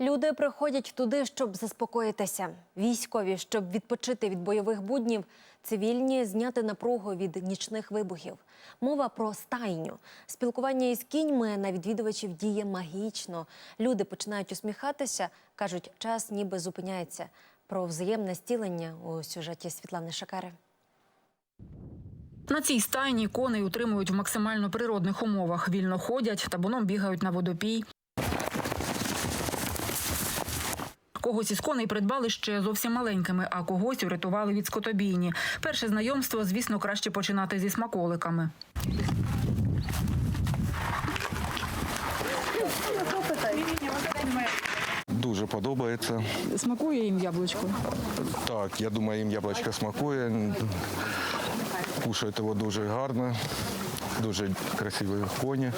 Люди приходять туди, щоб заспокоїтися. Військові, щоб відпочити від бойових буднів, цивільні зняти напругу від нічних вибухів. Мова про стайню. Спілкування із кіньми на відвідувачів діє магічно. Люди починають усміхатися, кажуть, час ніби зупиняється. Про взаємне стілення у сюжеті Світлани Шакари. На цій стайні коней утримують в максимально природних умовах. Вільно ходять, табуном бігають на водопій. Когось із коней придбали ще зовсім маленькими, а когось урятували від скотобійні. Перше знайомство, звісно, краще починати зі смаколиками. Дуже подобається. Смакує їм яблучко. Так, я думаю, їм яблучко смакує. Кушають його дуже гарно, дуже красиві коні.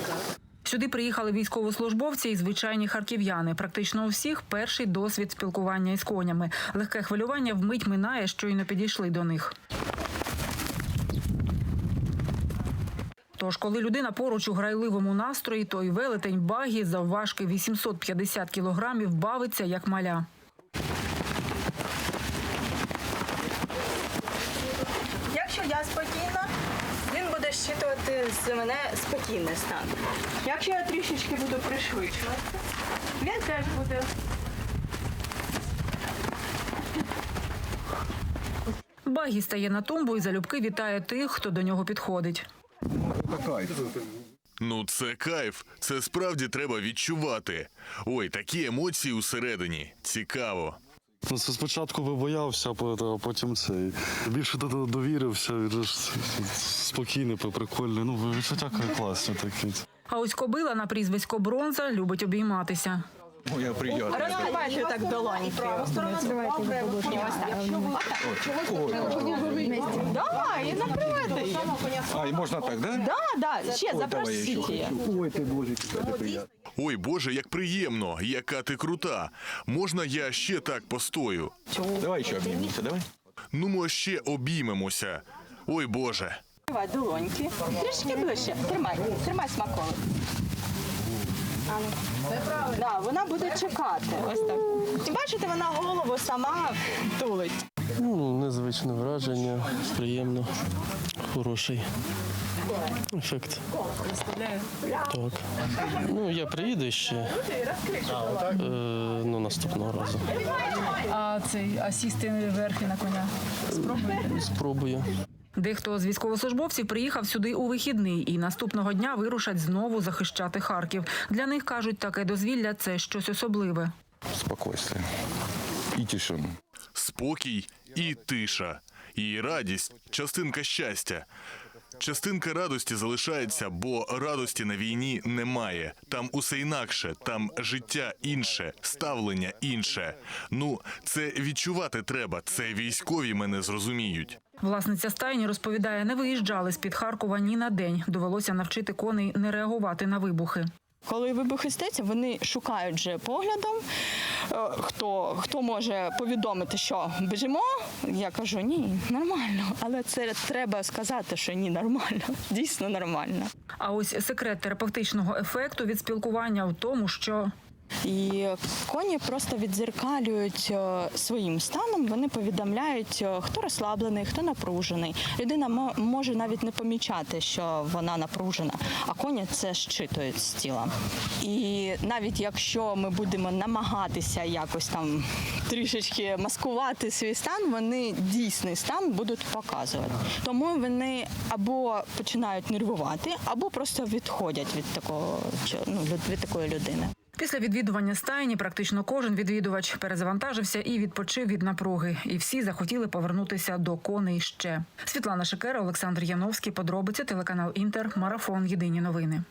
Сюди приїхали військовослужбовці і звичайні харків'яни. Практично у всіх перший досвід спілкування із конями. Легке хвилювання вмить минає, щойно підійшли до них. Тож, коли людина поруч у грайливому настрої, то й велетень багі завважки 850 кілограмів бавиться як маля. Якщо я спокійна, з мене спокійний стан. Якщо я трішечки буду пришвидшувати, він теж буде. Багі стає на тумбу і залюбки вітає тих, хто до нього підходить. Ну, це кайф. Це справді треба відчувати. Ой, такі емоції усередині. Цікаво. Ну, спочатку би боявся, а потім це. Більше до- до- довірився, спокійний, прикольний. Ну, відчуття класні такі. А ось кобила на прізвисько бронза любить обійматися. Розкривайте так долоньки. Давай, і накривайте її. А, і можна так, да? Да, да, ще запросіть її. Ой, Боже, як приємно, яка ти крута. Можна я ще так постою? Давай ще обнімемося, давай. Ну, ми ще обіймемося. Ой, Боже. Давай долоньки. Трішки ближче. Тримай, тримай смаколик. Да, вона буде чекати. Ось так. І бачите, вона голову сама тулить. Ну, незвичне враження, приємно, хороший ефект. Так. Ну, я приїду ще е, ну, наступного разу. А цей а сісти верхи на коня. Спробуйте. Спробую. Дехто з військовослужбовців приїхав сюди у вихідний і наступного дня вирушать знову захищати Харків. Для них кажуть, таке дозвілля це щось особливе. Спокойствие. І тишину. Спокій і тиша. І радість частинка щастя. Частинка радості залишається, бо радості на війні немає. Там усе інакше, там життя інше, ставлення інше. Ну, це відчувати треба. Це військові мене зрозуміють. Власниця стайні розповідає, не виїжджали з під Харкова ні на день. Довелося навчити коней не реагувати на вибухи. Коли вибух стається, вони шукають вже поглядом, е, хто, хто може повідомити, що біжимо. Я кажу, ні, нормально. Але це треба сказати, що ні, нормально, дійсно нормально. А ось секрет терапевтичного ефекту від спілкування в тому, що І коні просто відзеркалюють е, своїм станом. Вони повідомляють, е, хто розслаблений, хто напружений. Людина може навіть не помічати, що вона напружена, а коні це щитують з тіла. І навіть якщо ми будемо намагатися якось там трішечки маскувати свій стан, вони дійсний стан будуть показувати. Тому вони або починають нервувати, або просто відходять від такого ну, від такої людини. Після відвідування стайні практично кожен відвідувач перезавантажився і відпочив від напруги. І всі захотіли повернутися до коней ще. Світлана Шикера, Олександр Яновський. Подробиці телеканал Інтер. Марафон. Єдині новини.